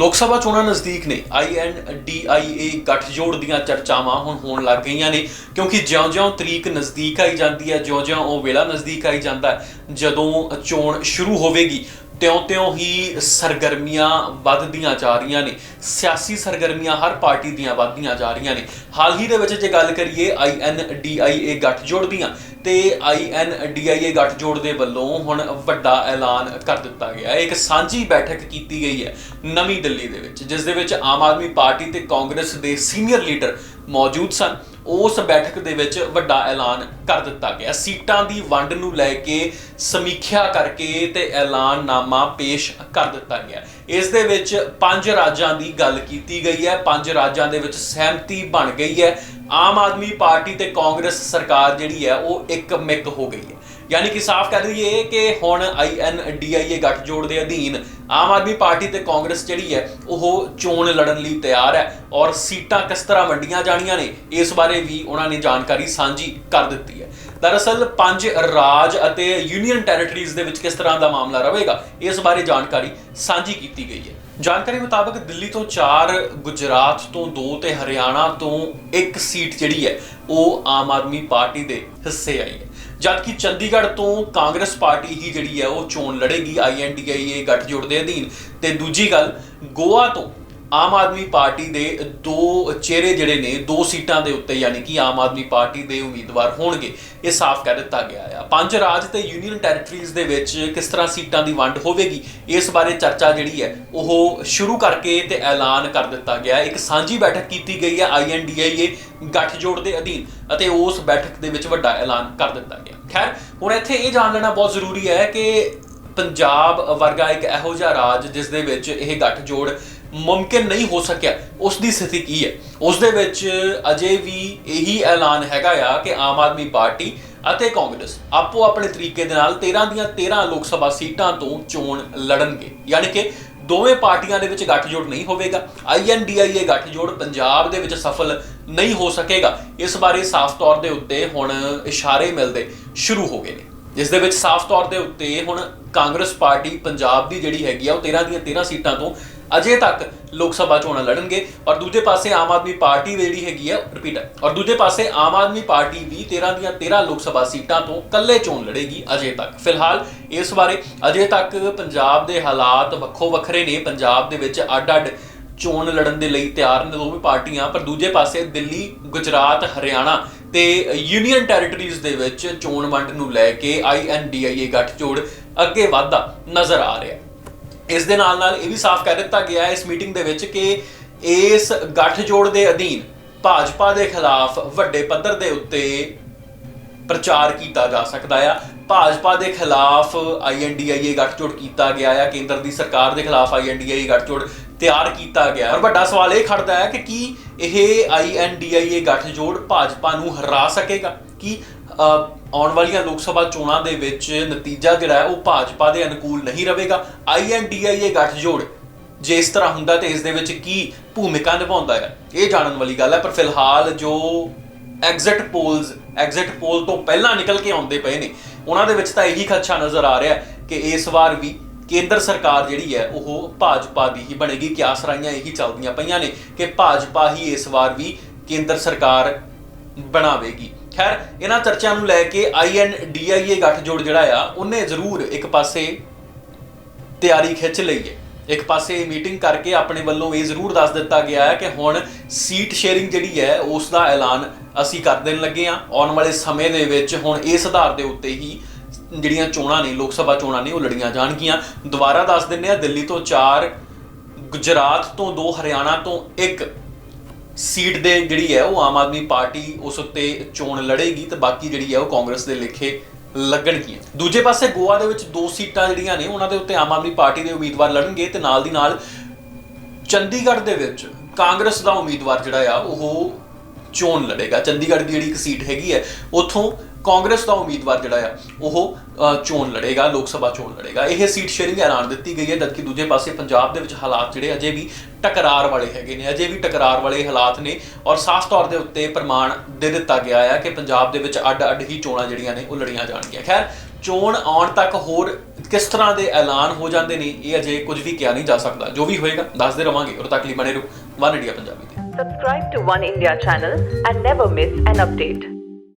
ਲੋਕ ਸਭਾ ਚੋਣਾਂ ਨਜ਼ਦੀਕ ਨੇ। ਆਈਐਨਡੀਆਈਏ ਗੱਠਜੋੜ ਦੀਆਂ ਚਰਚਾਵਾਂ ਹੁਣ ਹੋਣ ਲੱਗ ਗਈਆਂ ਨੇ, ਕਿਉਂਕਿ ਜਿਉਂ-ਜਿਉਂ ਤਰੀਕ ਨਜ਼ਦੀਕ ਆਈ ਜਾਂਦੀ ਹੈ, ਜਿਉਂ-ਜਿਉਂ ਉਹ ਵੇਲਾ ਨਜ਼ਦੀਕ ਆਈ ਜਾਂਦਾ ਜਦੋਂ ਚੋਣ ਸ਼ੁਰੂ ਹੋਵੇਗੀ ਤਿਉਂ-ਤਿਉਂ ਹੀ ਸਰਗਰਮੀਆਂ ਵੱਧਦੀਆਂ ਜਾ ਰਹੀਆਂ ਨੇ। ਸਿਆਸੀ ਸਰਗਰਮੀਆਂ ਹਰ ਪਾਰਟੀ ਦੀਆਂ ਵੱਧਦੀਆਂ ਜਾ ਰਹੀਆਂ ਨੇ। ਹਾਲ ਹੀ ਦੇ ਵਿੱਚ ਜੇ ਗੱਲ ਕਰੀਏ ਆਈਐਨਡੀਆਈਏ ਗੱਠਜੋੜ ਦੀਆਂ, ਤੇ ਆਈਐਨਡੀਆਈਏ ਗੱਠਜੋੜ ਦੇ ਵੱਲੋਂ ਹੁਣ ਵੱਡਾ ਐਲਾਨ ਕਰ ਦਿੱਤਾ ਗਿਆ ਹੈ। ਇੱਕ ਸਾਂਝੀ ਬੈਠਕ ਕੀਤੀ ਗਈ ਹੈ ਨਵੀਂ ਦਿੱਲੀ ਦੇ ਵਿੱਚ, ਜਿਸ ਦੇ ਵਿੱਚ ਆਮ ਆਦਮੀ ਪਾਰਟੀ ਤੇ ਕਾਂਗਰਸ ਦੇ ਸੀਨੀਅਰ ਲੀਡਰ ਮੌਜੂਦ ਸਨ। ਉਸ ਬੈਠਕ ਦੇ ਵਿੱਚ ਵੱਡਾ ਐਲਾਨ ਕਰ ਦਿੱਤਾ ਗਿਆ। ਸੀਟਾਂ ਦੀ ਵੰਡ ਨੂੰ ਲੈ ਕੇ ਸਮੀਖਿਆ ਕਰਕੇ ਤੇ ਐਲਾਨਨਾਮਾ ਪੇਸ਼ ਕਰ ਦਿੱਤਾ ਗਿਆ। ਇਸ ਦੇ ਵਿੱਚ ਪੰਜ ਰਾਜਾਂ ਦੀ ਗੱਲ ਕੀਤੀ ਗਈ ਹੈ। ਪੰਜ ਰਾਜਾਂ ਦੇ ਵਿੱਚ ਸਹਿਮਤੀ ਬਣ ਗਈ ਹੈ। ਆਮ ਆਦਮੀ ਪਾਰਟੀ ਤੇ ਕਾਂਗਰਸ ਸਰਕਾਰ ਜਿਹੜੀ ਹੈ, ਉਹ ਇੱਕ ਮਿੱਕ ਹੋ ਗਈ ਹੈ। ਯਾਨੀ ਕਿ ਸਾਫ਼ ਕਰ ਦਈਏ ਕਿ ਹੁਣ ਆਈਐਨਡੀਆਈਏ ਗੱਠਜੋੜ ਦੇ ਅਧੀਨ ਆਮ ਆਦਮੀ ਪਾਰਟੀ ਤੇ ਕਾਂਗਰਸ ਜਿਹੜੀ ਹੈ, ਉਹ ਚੋਣ ਲੜਨ ਲਈ ਤਿਆਰ ਹੈ ਔਰ ਸੀਟਾਂ ਕਿਸ ਤਰ੍ਹਾਂ ਵੰਡੀਆਂ ਜਾਣੀਆਂ ਨੇ, ਇਸ ਬਾਰੇ ਵੀ ਉਹਨਾਂ ਨੇ ਜਾਣਕਾਰੀ ਸਾਂਝੀ ਕਰ ਦਿੱਤੀ ਹੈ। ਦਰਅਸਲ ਪੰਜ ਰਾਜ ਅਤੇ ਯੂਨੀਅਨ ਟੈਰੀਟਰੀਜ਼ ਦੇ ਵਿੱਚ ਕਿਸ ਤਰ੍ਹਾਂ ਦਾ ਮਾਮਲਾ ਰਹੇਗਾ, ਇਸ ਬਾਰੇ ਜਾਣਕਾਰੀ ਸਾਂਝੀ ਕੀਤੀ ਗਈ ਹੈ। ਜਾਣਕਾਰੀ ਮੁਤਾਬਕ ਦਿੱਲੀ ਤੋਂ 4 ਗੁਜਰਾਤ ਤੋਂ 2 ਤੇ ਹਰਿਆਣਾ ਤੋਂ ਇੱਕ ਸੀਟ ਜਿਹੜੀ ਹੈ, ਉਹ ਆਮ ਆਦਮੀ ਪਾਰਟੀ ਦੇ ਹਿੱਸੇ ਆਈ ਹੈ। ਜਦਕਿ ਚੰਡੀਗੜ੍ਹ ਤੋਂ ਕਾਂਗਰਸ ਪਾਰਟੀ ਹੀ ਜਿਹੜੀ ਹੈ ਉਹ ਚੋਣ ਲੜੇਗੀ ਆਈਐਨਡੀਆਈਏ ਗੱਠਜੋੜ ਦੇ ਅਧੀਨ। ਤੇ ਦੂਜੀ ਗੱਲ, ਗੋਆ ਤੋਂ ਆਮ ਆਦਮੀ ਪਾਰਟੀ ਦੇ ਦੋ ਚਿਹਰੇ ਜਿਹੜੇ ਨੇ, ਦੋ ਸੀਟਾਂ ਦੇ ਉੱਤੇ ਯਾਨੀ ਕਿ ਆਮ ਆਦਮੀ ਪਾਰਟੀ ਦੇ ਉਮੀਦਵਾਰ ਹੋਣਗੇ, ਇਹ ਸਾਫ਼ ਕਰ ਦਿੱਤਾ ਗਿਆ ਹੈ ਪੰਜ ਰਾਜ ਤੇ ਯੂਨੀਅਨ ਟੈਰੀਟਰੀਜ਼ ਦੇ ਵਿੱਚ ਕਿਸ ਤਰ੍ਹਾਂ ਸੀਟਾਂ ਦੀ ਵੰਡ ਹੋਵੇਗੀ, ਇਸ ਬਾਰੇ ਚਰਚਾ ਜਿਹੜੀ ਹੈ, ਉਹ ਸ਼ੁਰੂ ਕਰਕੇ ਤੇ ਐਲਾਨ ਕਰ ਦਿੱਤਾ ਗਿਆ। ਇੱਕ ਸਾਂਝੀ ਬੈਠਕ ਕੀਤੀ ਗਈ ਹੈ ਆਈਐਨਡੀਆਈਏ ਗੱਠਜੋੜ ਦੇ ਅਧੀਨ, ਅਤੇ ਉਸ ਬੈਠਕ ਦੇ ਵਿੱਚ ਵੱਡਾ ਐਲਾਨ ਕਰ ਦਿੱਤਾ ਗਿਆ। ਖੈਰ, ਹੁਣ ਇੱਥੇ ਇਹ ਜਾਣ ਲੈਣਾ ਬਹੁਤ ਜ਼ਰੂਰੀ ਹੈ ਕਿ ਪੰਜਾਬ ਵਰਗਾ ਇੱਕ ਇਹੋ ਜਿਹਾ ਰਾਜ ਜਿਸ ਦੇ ਵਿੱਚ ਇਹ ਗੱਠਜੋੜ ਮੁਮਕਿਨ ਨਹੀਂ ਹੋ ਸਕਿਆ। ਉਸ ਦੀ ਸਥਿਤੀ ਕੀ ਹੈ? ਉਸ ਦੇ ਵਿੱਚ ਅਜੇ ਵੀ ਇਹੀ ਐਲਾਨ ਹੈਗਾ ਆ ਕਿ ਆਮ ਆਦਮੀ ਪਾਰਟੀ ਅਤੇ ਕਾਂਗਰਸ ਆਪੋ ਆਪਣੇ ਤਰੀਕੇ ਦੇ ਨਾਲ 13 ਦੀਆਂ 13 ਲੋਕ ਸਭਾ ਸੀਟਾਂ ਤੋਂ ਚੋਣ ਲੜਨਗੇ। ਯਾਨੀ ਕਿ ਦੋਵੇਂ ਪਾਰਟੀਆਂ ਦੇ ਵਿੱਚ ਗੱਠਜੋੜ ਨਹੀਂ ਹੋਵੇਗਾ। ਆਈਐਨਡੀਆਈਏ ਗੱਠਜੋੜ ਪੰਜਾਬ ਦੇ ਵਿੱਚ ਸਫਲ ਨਹੀਂ ਹੋ ਸਕੇਗਾ। ਇਸ ਬਾਰੇ ਸਾਫ਼ ਤੌਰ ਦੇ ਉੱਤੇ ਹੁਣ ਇਸ਼ਾਰੇ ਮਿਲਦੇ ਸ਼ੁਰੂ ਹੋ ਗਏ ਨੇ। ਜਿਸ ਦੇ ਵਿੱਚ ਸਾਫ਼ ਤੌਰ ਦੇ ਉੱਤੇ ਹੁਣ ਕਾਂਗਰਸ ਪਾਰਟੀ ਪੰਜਾਬ ਦੀ ਜਿਹੜੀ ਹੈਗੀ ਆ, ਉਹ 13 ਦੀਆਂ 13 ਸੀਟਾਂ ਤੋਂ ਅਜੇ ਤੱਕ ਲੋਕ ਸਭਾ ਚੋਣਾਂ ਲੜਨਗੇ ਔਰ ਦੂਜੇ ਪਾਸੇ ਆਮ ਆਦਮੀ ਪਾਰਟੀ ਜਿਹੜੀ ਹੈਗੀ ਆ ਰਿਪੀਟ ਔਰ ਦੂਜੇ ਪਾਸੇ ਆਮ ਆਦਮੀ ਪਾਰਟੀ ਵੀ 13 ਦੀਆਂ 13 ਲੋਕ ਸਭਾ ਸੀਟਾਂ ਤੋਂ ਇਕੱਲੇ ਚੋਣ ਲੜੇਗੀ ਅਜੇ ਤੱਕ। ਫਿਲਹਾਲ ਇਸ ਬਾਰੇ ਅਜੇ ਤੱਕ ਪੰਜਾਬ ਦੇ ਹਾਲਾਤ ਵੱਖੋ ਵੱਖਰੇ ਨੇ। ਪੰਜਾਬ ਦੇ ਵਿੱਚ ਅੱਡ-ਅੱਡ ਚੋਣ ਲੜਨ ਦੇ ਲਈ ਤਿਆਰ ਨੇ ਦੋਵੇਂ ਪਾਰਟੀਆਂ, ਪਰ ਦੂਜੇ ਪਾਸੇ ਦਿੱਲੀ, ਗੁਜਰਾਤ, ਹਰਿਆਣਾ ਤੇ ਯੂਨੀਅਨ ਟੈਰੀਟਰੀਜ਼ ਦੇ ਵਿੱਚ ਚੋਣ ਵੰਡ ਨੂੰ ਲੈ ਕੇ ਆਈਐਨਡੀਆਈਏ ਗੱਠਜੋੜ ਅੱਗੇ ਵਧਦਾ ਨਜ਼ਰ ਆ ਰਿਹਾ ਹੈ। ਇਸ ਦੇ ਨਾਲ ਨਾਲ ਇਹ ਵੀ ਸਾਫ਼ ਕਰ ਦਿੱਤਾ ਗਿਆ ਹੈ ਇਸ ਮੀਟਿੰਗ ਦੇ ਵਿੱਚ ਕਿ ਇਸ ਗੱਠਜੋੜ ਦੇ ਅਧੀਨ ਭਾਜਪਾ ਦੇ ਖਿਲਾਫ ਵੱਡੇ ਪੱਧਰ ਦੇ ਉੱਤੇ ਪ੍ਰਚਾਰ ਕੀਤਾ ਜਾ ਸਕਦਾ ਆ। ਭਾਜਪਾ ਦੇ ਖਿਲਾਫ ਆਈਐਨਡੀਆਈਏ ਗੱਠਜੋੜ ਕੀਤਾ ਗਿਆ ਆ, ਕੇਂਦਰ ਦੀ ਸਰਕਾਰ ਦੇ ਖਿਲਾਫ ਆਈਐਨਡੀਆਈਏ ਗੱਠਜੋੜ ਤਿਆਰ ਕੀਤਾ ਗਿਆ। ਔਰ ਵੱਡਾ ਸਵਾਲ ਇਹ ਖੜਦਾ ਹੈ ਕਿ ਕੀ ਇਹ ਆਈਐਨਡੀਆਈਏ ਗੱਠਜੋੜ ਭਾਜਪਾ ਨੂੰ ਹਰਾ ਸਕੇਗਾ? ਕਿ ਆਉਣ ਵਾਲੀਆਂ ਲੋਕ ਸਭਾ ਚੋਣਾਂ ਦੇ ਵਿੱਚ ਨਤੀਜਾ ਜਿਹੜਾ ਹੈ, ਉਹ ਭਾਜਪਾ ਦੇ ਅਨੁਕੂਲ ਨਹੀਂ ਰਹੇਗਾ। ਆਈਐਨਡੀਆਈਏ ਗੱਠਜੋੜ ਜੇ ਇਸ ਤਰ੍ਹਾਂ ਹੁੰਦਾ ਤੇ ਇਸ ਦੇ ਵਿੱਚ ਕੀ ਭੂਮਿਕਾ ਨਿਭਾਉਂਦਾ ਹੈ? ਇਹ ਜਾਣਨ ਵਾਲੀ ਗੱਲ ਹੈ, ਪਰ ਫਿਲਹਾਲ ਜੋ ਐਗਜ਼ਿਟ ਪੋਲਸ ਐਗਜ਼ਿਟ ਪੋਲ ਤੋਂ ਪਹਿਲਾਂ ਨਿਕਲ ਕੇ ਆਉਂਦੇ ਪਏ ਨੇ, ਉਹਨਾਂ ਦੇ ਵਿੱਚ ਤਾਂ ਇਹੀ ਖਦਸ਼ਾ ਨਜ਼ਰ ਆ ਰਿਹਾ ਕਿ ਇਸ ਵਾਰ ਵੀ ਕੇਂਦਰ ਸਰਕਾਰ ਜਿਹੜੀ ਹੈ, ਉਹ ਭਾਜਪਾ ਦੀ ਹੀ ਬਣੇਗੀ। ਕਿ ਆਸਰਾਈਆਂ ਇਹੀ ਚੱਲਦੀਆਂ ਪਈਆਂ ਨੇ ਕਿ ਭਾਜਪਾ ਹੀ ਇਸ ਵਾਰ ਵੀ ਕੇਂਦਰ ਸਰਕਾਰ ਬਣਾਵੇਗੀ। ਖੈਰ, ਇਹਨਾਂ ਚਰਚਿਆਂ ਨੂੰ ਲੈ ਕੇ ਆਈਐਨਡੀਆਈਏ ਗੱਠਜੋੜ ਜਿਹੜਾ ਆ, ਉਹਨੇ ਜ਼ਰੂਰ ਇੱਕ ਪਾਸੇ ਤਿਆਰੀ ਖਿੱਚ ਲਈ ਹੈ। ਇੱਕ ਪਾਸੇ ਮੀਟਿੰਗ ਕਰਕੇ ਆਪਣੇ ਵੱਲੋਂ ਇਹ ਜ਼ਰੂਰ ਦੱਸ ਦਿੱਤਾ ਗਿਆ ਹੈ ਕਿ ਹੁਣ ਸੀਟ ਸ਼ੇਅਰਿੰਗ ਜਿਹੜੀ ਹੈ, ਉਸ ਦਾ ਐਲਾਨ ਅਸੀਂ ਕਰ ਦੇਣ ਲੱਗੇ ਆ ਆਉਣ ਵਾਲੇ ਸਮੇਂ ਦੇ ਵਿੱਚ ਹੁਣ ਇਸ ਆਧਾਰ ਦੇ ਉੱਤੇ ਹੀ ਜਿਹੜੀਆਂ ਚੋਣਾਂ ਨੇ, ਲੋਕ ਸਭਾ ਚੋਣਾਂ ਨੇ, ਉਹ ਲੜੀਆਂ ਜਾਣਗੀਆਂ। ਦੁਬਾਰਾ ਦੱਸ ਦਿੰਨੇ ਆ ਦਿੱਲੀ ਤੋਂ 4 ਗੁਜਰਾਤ ਤੋਂ 2 ਹਰਿਆਣਾ ਤੋਂ 1 ਸੀਟ ਦੇ ਜਿਹੜੀ ਹੈ ਉਹ ਆਮ ਆਦਮੀ ਪਾਰਟੀ ਉਸ ਉੱਤੇ ਚੋਣ ਲੜੇਗੀ ਤੇ ਬਾਕੀ ਜਿਹੜੀ ਹੈ ਉਹ ਕਾਂਗਰਸ ਦੇ ਲੇਖੇ ਲੱਗਣਗੀਆਂ। ਦੂਜੇ ਪਾਸੇ ਗੋਆ ਦੇ ਵਿੱਚ ਦੋ ਸੀਟਾਂ ਜਿਹੜੀਆਂ ਨੇ, ਉਹਨਾਂ ਦੇ ਉੱਤੇ ਆਮ ਆਦਮੀ ਪਾਰਟੀ ਦੇ ਉਮੀਦਵਾਰ ਲੜਨਗੇ ਤੇ ਨਾਲ ਦੀ ਨਾਲ ਚੰਡੀਗੜ੍ਹ ਦੇ ਵਿੱਚ ਕਾਂਗਰਸ ਦਾ ਉਮੀਦਵਾਰ ਜਿਹੜਾ ਆ, ਉਹ ਚੋਣ ਲੜੇਗਾ। ਚੰਡੀਗੜ੍ਹ ਦੀ ਜਿਹੜੀ ਇੱਕ ਸੀਟ ਹੈਗੀ ਹੈ, ਉੱਥੋਂ ਕਾਂਗਰਸ ਦਾ ਉਮੀਦਵਾਰ ਜਿਹੜਾ ਆ, ਉਹ ਚੋਣ ਲੜੇਗਾ, ਲੋਕ ਸਭਾ ਚੋਣ ਲੜੇਗਾ। ਇਹ ਸੀਟ ਸ਼ੇਅਰਿੰਗ ਐਲਾਨ ਦਿੱਤੀ ਗਈ ਹੈ, ਜਦਕਿ ਦੂਜੇ ਪਾਸੇ ਪੰਜਾਬ ਦੇ ਵਿੱਚ ਹਾਲਾਤ ਜਿਹੜੇ ਅਜੇ ਵੀ ਟਕਰਾਰ ਵਾਲੇ ਹੈਗੇ ਨੇ, ਅਜੇ ਵੀ ਟਕਰਾਰ ਵਾਲੇ ਹਾਲਾਤ ਨੇ, ਔਰ ਸਾਫ਼ ਤੌਰ ਦੇ ਉੱਤੇ ਪ੍ਰਮਾਣ ਦੇ ਦਿੱਤਾ ਗਿਆ ਹੈ ਕਿ ਪੰਜਾਬ ਦੇ ਵਿੱਚ ਅੱਡ-ਅੱਡ ਹੀ ਚੋਣਾਂ ਜਿਹੜੀਆਂ ਨੇ, ਉਹ ਲੜੀਆਂ ਜਾਣਗੀਆਂ। ਖੈਰ, ਚੋਣ ਆਉਣ ਤੱਕ ਹੋਰ ਕਿਸ ਤਰ੍ਹਾਂ ਦੇ ਐਲਾਨ ਹੋ ਜਾਂਦੇ ਨੇ, ਇਹ ਅਜੇ ਕੁਝ ਵੀ ਕਿਹਾ ਨਹੀਂ ਜਾ ਸਕਦਾ। ਜੋ ਵੀ ਹੋਏਗਾ, ਦੱਸਦੇ ਰਵਾਂਗੇ। ਉਦੋਂ ਤੱਕ ਲਈ ਬਣੇ ਰਹੋ ਵਨ ਇੰਡੀਆ ਪੰਜਾਬੀ ਤੇ। Subscribe to One India channel and never miss an.